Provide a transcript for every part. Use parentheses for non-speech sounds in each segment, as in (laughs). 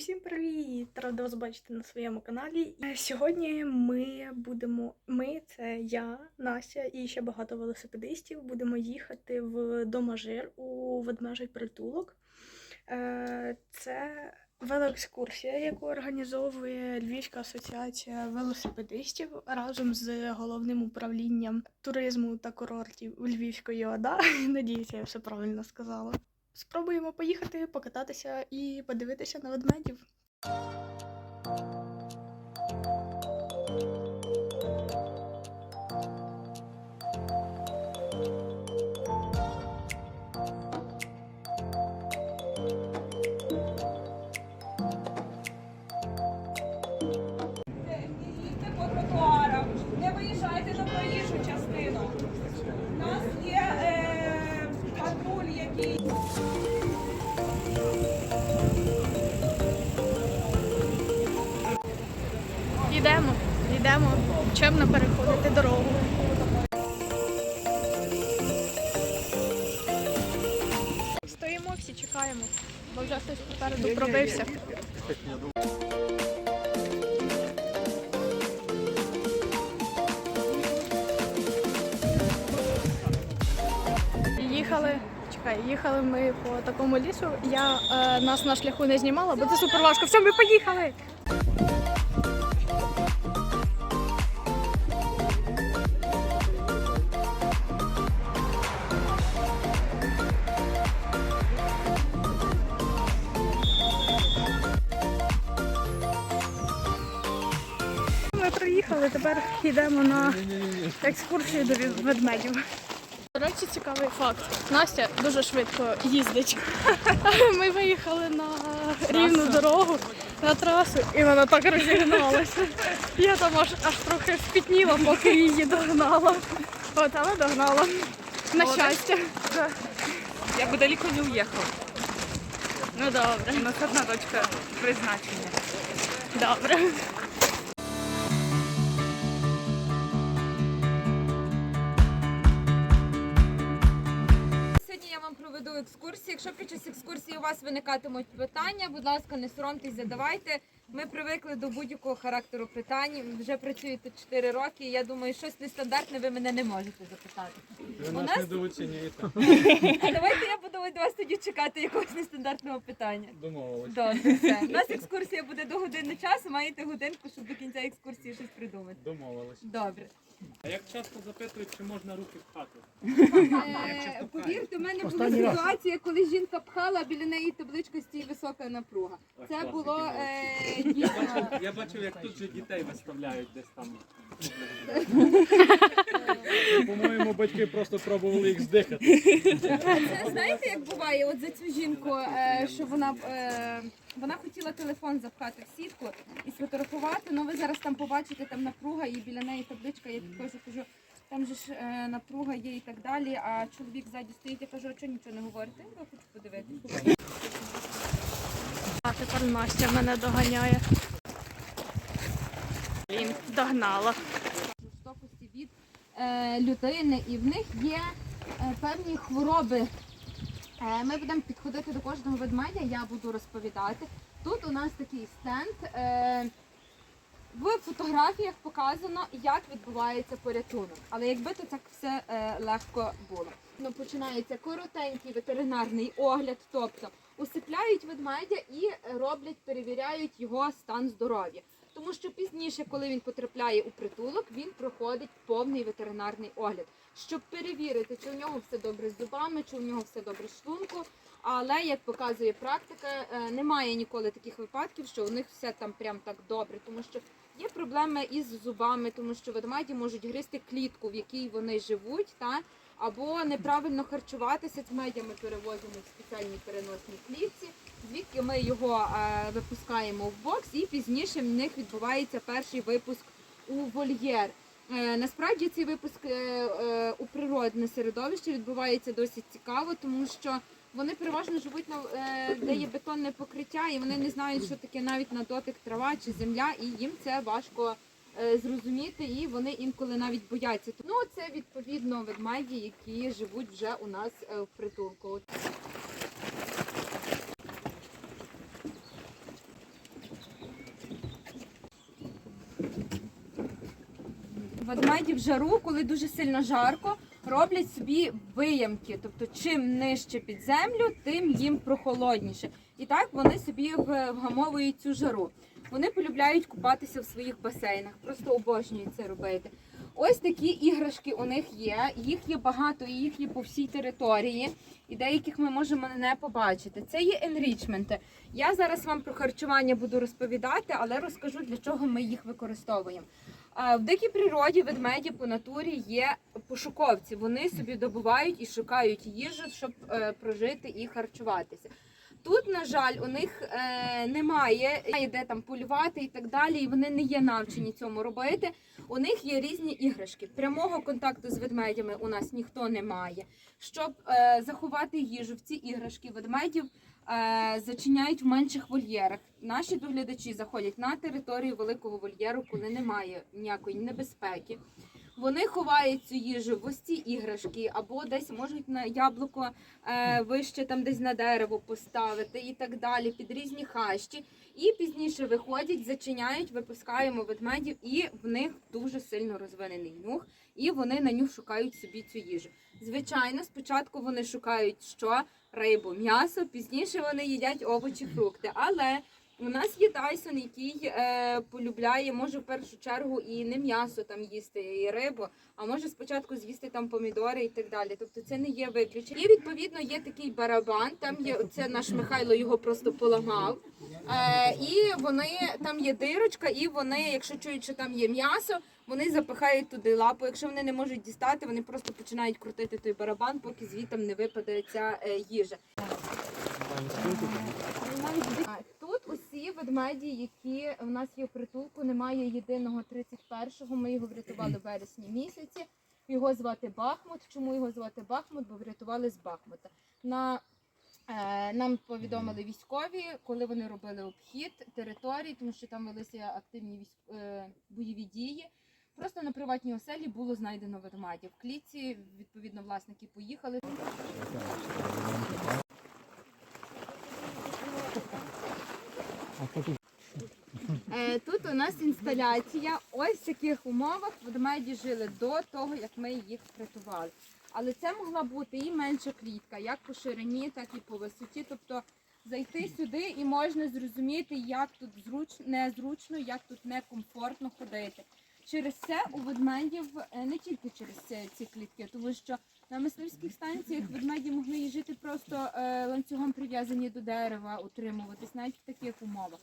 Усім привіт! Рада вас бачити на своєму каналі. Сьогодні ми будемо. Ми це я, Настя і ще багато велосипедистів. Будемо їхати в Домажир у ведмежий притулок. Е, Це велоекскурсія, яку організовує Львівська асоціація велосипедистів разом з головним управлінням туризму та курортів Львівської ОДА. (laughs) Надіюся, я все правильно сказала. Спробуємо поїхати, покататися і подивитися на ведмедів. Йдемо, йдемо, чемно переходити дорогу. Стоїмо всі, чекаємо, бо вже хтось попереду пробився. Їхали, чекай, їхали ми по такому лісу. Я е, нас на шляху не знімала, бо це супер важко. Все, ми поїхали. Йдемо на екскурсію до ведмедів. До речі, цікавий факт. Настя дуже швидко їздить. (laughs) Ми виїхали на рівну дорогу, на трасу, і вона так розігналася. Я там аж, аж трохи спітніла, поки її догнала. От, але догнала. На щастя. Я би далеко не уїхав. Ну добре, У нас одна точка призначення. добре. Вам проведу екскурсію. Якщо під час екскурсії у вас виникатимуть питання, будь ласка, не соромтесь, задавайте. Ми привикли до будь-якого характеру питань. Вже працюєте 4 роки. і Я думаю, щось нестандартне ви мене не можете запитати. Ви У нас нас- не А давайте я буду від вас тоді чекати якогось нестандартного питання. домовилися. Добре, все. У нас екскурсія буде до години часу. Маєте годинку, щоб до кінця екскурсії щось придумати. Домовилися. Добре. А як часто запитують, чи можна руки в хату? Е, Повірте, у мене була ситуація, коли жінка пхала, а біля неї табличка стій висока напруга. Це було е, Я дійсно. бачив, я бачив, як тут же дітей виставляють десь там. По-моєму, батьки просто пробували їх здихати. Це знаєте, як буває? От за цю жінку, е, що вона е, вона хотіла телефон запхати в сітку і сфотографувати. Ну ви зараз там побачите, там напруга і біля неї табличка. Я підходжу, кажу, там же ж е, напруга є і так далі. А чоловік ззаді стоїть, я кажу, а чого нічого не говорите? Я хочу подивитися. А тепер Настя мене доганяє. Блін, догнала. жорстокості від е, людини, і в них є е, певні хвороби. Е, ми будемо підходити до кожного ведмедя, я буду розповідати. Тут у нас такий стенд. Е, в фотографіях показано, як відбувається порятунок. Але якби то так все е, легко було. Ну, починається коротенький ветеринарний огляд, тобто усипляють ведмедя і роблять, перевіряють його стан здоров'я. Тому що пізніше, коли він потрапляє у притулок, він проходить повний ветеринарний огляд, щоб перевірити, чи у нього все добре з зубами, чи у нього все добре з шлунку. Але як показує практика, е, немає ніколи таких випадків, що у них все там прям так добре, тому що є проблеми із зубами, тому що ведмеді можуть гризти клітку, в якій вони живуть, та або неправильно харчуватися. Ведмедя ми перевозимо в спеціальній переносній клітці, звідки ми його е, випускаємо в бокс, і пізніше в них відбувається перший випуск у вольєр. Е, Насправді цей випуск е, у природне середовище відбувається досить цікаво, тому що вони переважно живуть на де є бетонне покриття, і вони не знають, що таке навіть на дотик трава чи земля, і їм це важко зрозуміти, і вони інколи навіть бояться. Ну це відповідно ведмеді, які живуть вже у нас в притулку. Ведмеді в жару, коли дуже сильно жарко, роблять собі виямки. Тобто, чим нижче під землю, тим їм прохолодніше. І так вони собі вгамовують цю жару. Вони полюбляють купатися в своїх басейнах, просто обожнюють це робити. Ось такі іграшки у них є. Їх є багато, і їх є по всій території, і деяких ми можемо не побачити. Це є енрічменти. Я зараз вам про харчування буду розповідати, але розкажу для чого ми їх використовуємо. В дикій природі ведмеді по натурі є пошуковці. Вони собі добувають і шукають їжу, щоб е, прожити і харчуватися. Тут, на жаль, у них е, немає де там полювати і так далі, і вони не є навчені цьому робити. У них є різні іграшки. Прямого контакту з ведмедями у нас ніхто не має. Щоб е, заховати їжу в ці іграшки, ведмедів зачиняють в менших вольєрах. Наші доглядачі заходять на територію великого вольєру, коли немає ніякої небезпеки. Вони ховають цю їжу в ось іграшки, або десь можуть на яблуко е, вище там десь на дерево поставити і так далі, під різні хащі. І пізніше виходять, зачиняють, випускаємо ведмедів, і в них дуже сильно розвинений нюх, і вони на нюх шукають собі цю їжу. Звичайно, спочатку вони шукають що? Рибу, м'ясо, пізніше вони їдять овочі, фрукти. Але у нас є Тайсон, який е, полюбляє, може в першу чергу і не м'ясо там їсти, і рибу, а може спочатку з'їсти там помідори і так далі. Тобто це не є виключення. І відповідно є такий барабан. Там є це наш Михайло його просто поламав. Е, і вони там є дирочка, і вони, якщо чують, що там є м'ясо, вони запихають туди лапу. Якщо вони не можуть дістати, вони просто починають крутити той барабан, поки звітом не випаде ця е, їжа. Тут ведмеді, які в нас є в притулку, немає єдиного 31-го. Ми його врятували в вересні місяці. Його звати Бахмут. Чому його звати Бахмут? Бо врятували з Бахмута. На Е, Нам повідомили військові, коли вони робили обхід територій, тому що там велися активні військ... е, бойові дії. Просто на приватній оселі було знайдено ведмедів. В клітці, відповідно, власники поїхали. Тут у нас інсталяція. Ось в таких умовах ведмеді жили до того, як ми їх врятували. Але це могла бути і менша клітка, як по ширині, так і по висоті. Тобто зайти сюди і можна зрозуміти, як тут зручно, незручно, як тут некомфортно ходити. Через це у ведмедів е, не тільки через ці клітки, тому що на мисливських станціях ведмеді могли жити просто е, ланцюгом прив'язані до дерева, утримуватись навіть в таких умовах.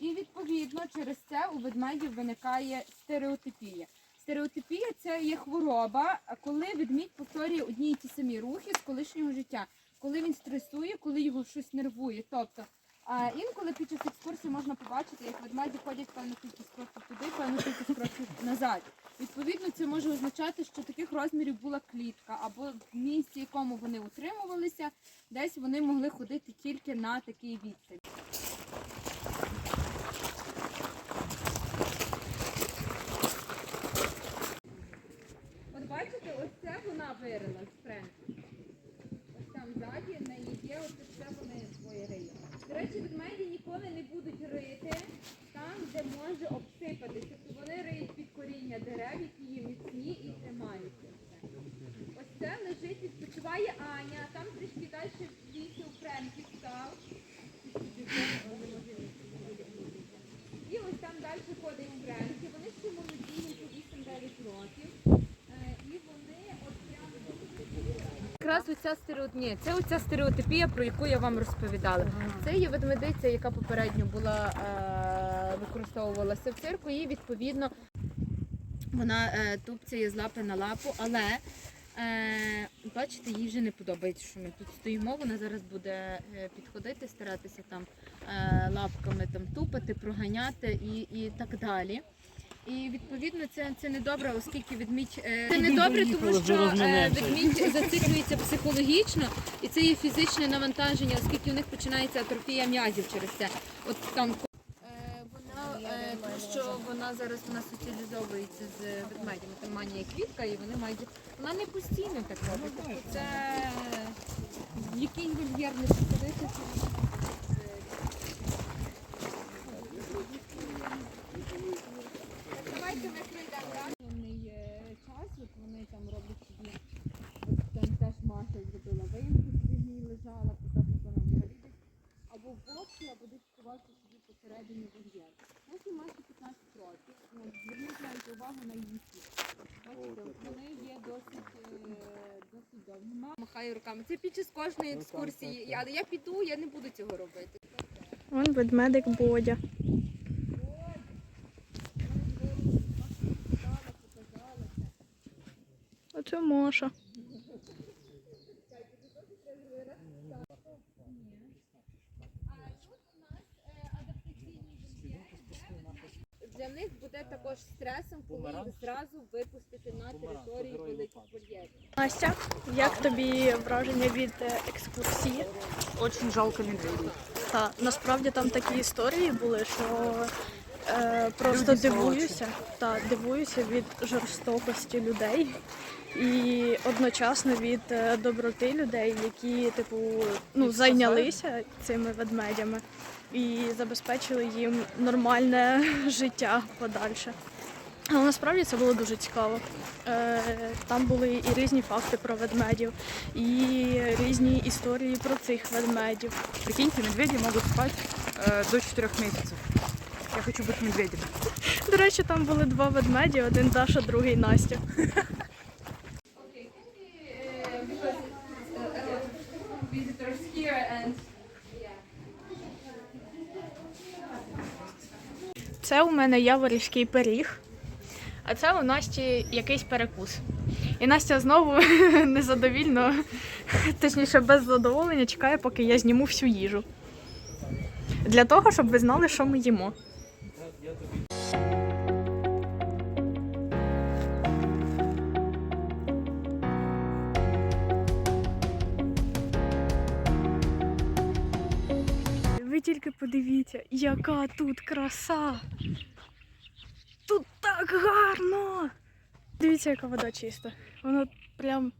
І відповідно через це у ведмедів виникає стереотипія. Стереотипія це є хвороба, коли ведмідь повторює одні й ті самі рухи з колишнього життя, коли він стресує, коли його щось нервує. Тобто а інколи під час екскурсії можна побачити, як ведмеді ходять певну кількість кроків туди, певну кількість кроків назад. Відповідно, це може означати, що таких розмірів була клітка, або в місці, якому вони утримувалися, десь вони могли ходити тільки на такий відстань. От бачите, ось це вона вирила з Френкі. Ось там ззаді в неї є, ось це вони своє риють. До речі, ведмеді ніколи не будуть рити там, де може обсипатися. Тобто вони риють під коріння дерев, які є міцні і тримаються. Ось це лежить, відпочиває Аня, там трішки далі в лісі у Френків став. І ось там далі ходить Френкі. Вони всі молоді, їм по 8-9 років. Е, І вони от прямо оця стереотипія. Це оця стереотипія, про яку я вам розповідала. Це є ведмедиця, яка попередньо була е, використовувалася в цирку, і відповідно вона е, тупцяє з лапи на лапу, але е, бачите, їй вже не подобається, що ми тут стоїмо. Вона зараз буде е, підходити, старатися там е, лапками там тупати, проганяти і, і так далі. І відповідно це, це не добре, оскільки ведмідь е, це не добре, тому що е, ведмідь зациклюється психологічно, і це є фізичне навантаження, оскільки у них починається атрофія м'язів через це. От там е, вона тому що вона зараз у нас соціалізовується з ведмедями. Там манія квітка, і вони мають вона не постійно так робить. Тобто це який вольєр не Ми прийдемо далі. Часик, вони там роблять собі, там теж Маша зробила виїмку, лежала, потім вона виглядає. Або вовки, або десь ховався собі посередині вольєр. Ось у 15 років. Ну, зверніть увагу на її Бачите, вони є досить, е, довгі. Махаю руками. Це під час кожної ну, екскурсії. Але я піду, я не буду цього робити. Вон ведмедик Бодя. Оце Моша. Для них буде також стресом, коли їх зразу випустити на територію великих вольєрів. Настя, як тобі враження від е, екскурсії? Очень жалко медведей. Та насправді там такі історії були, що е, просто дивуюся та дивуюся від жорстокості людей і одночасно від е, доброти людей, які типу ну зайнялися цими ведмедями і забезпечили їм нормальне (laughs) життя подальше. Але насправді це було дуже цікаво. Е, Там були і різні факти про ведмедів, і різні історії про цих ведмедів. Прикиньте, медведи могут спать э, до 4 месяцев. Я хочу быть медведем. До речі, там були два ведмеді, один Даша, другий Настя. (laughs) visitors here and Це у мене яворівський пиріг, а це у Насті якийсь перекус. І Настя знову (laughs) незадовільно, точніше, без задоволення чекає, поки я зніму всю їжу. Для того, щоб ви знали, що ми їмо. Тільки подивіться, яка тут краса. Тут так гарно. Дивіться, яка вода чиста. Воно прям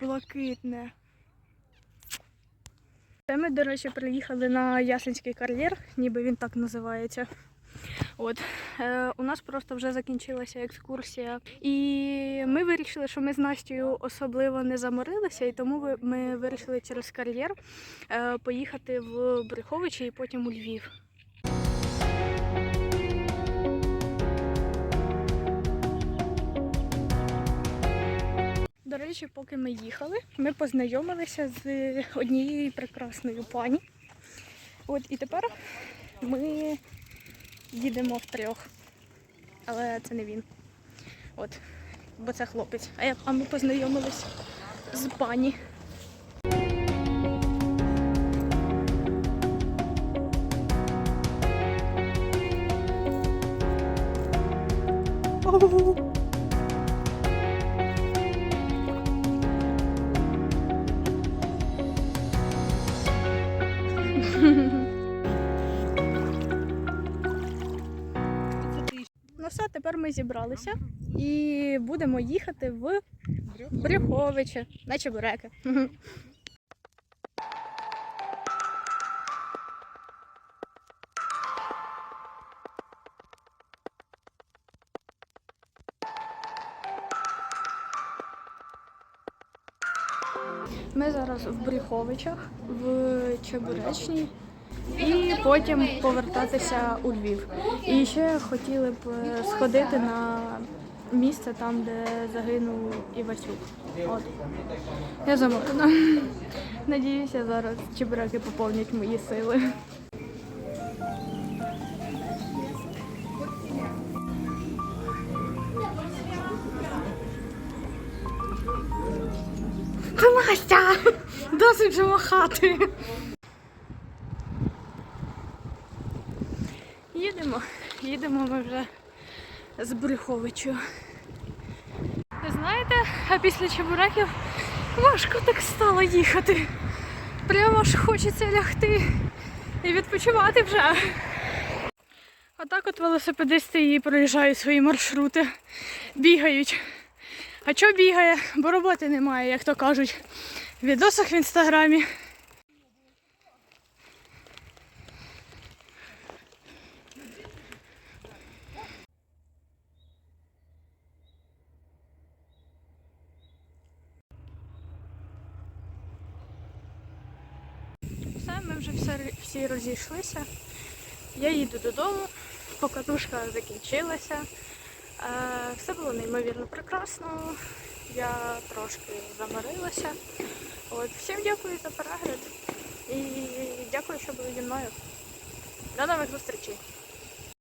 блакитне. Це ми, до речі, приїхали на Ясенський кар'єр, ніби він так називається. От е, у нас просто вже закінчилася екскурсія, і ми вирішили, що ми з Настю особливо не заморилися, і тому ми вирішили через кар'єр е, поїхати в Брюховичі і потім у Львів. До речі, поки ми їхали, ми познайомилися з однією прекрасною пані. От і тепер ми їдемо втрьох. Але це не він. От, бо це хлопець. А, я, а ми познайомились з пані. Ну ми зібралися і будемо їхати в Брюховичі на Чебуреки. Ми зараз в Брюховичах, в Чебуречній, і потім повертатися у Львів. І ще хотіли б е, сходити на місце там, де загинув Івасюк. От. Я замовлена. (laughs) Надіюся, зараз чебуреки поповнять мої сили. Та Настя! (laughs) Досить вже махати. Їдемо, ми вже з Брюховичу. Ви знаєте, а після чебуреків важко так стало їхати. Прямо ж хочеться лягти і відпочивати вже. Отак от велосипедисти і проїжджають свої маршрути, бігають. А що бігає? Бо роботи немає, як то кажуть. В відосах в інстаграмі. Все, ми вже все, всі розійшлися. Я їду додому, покатушка закінчилася. Е, Все було неймовірно прекрасно. Я трошки заморилася. От, всім дякую за перегляд і дякую, що були зі мною. До нових зустрічей!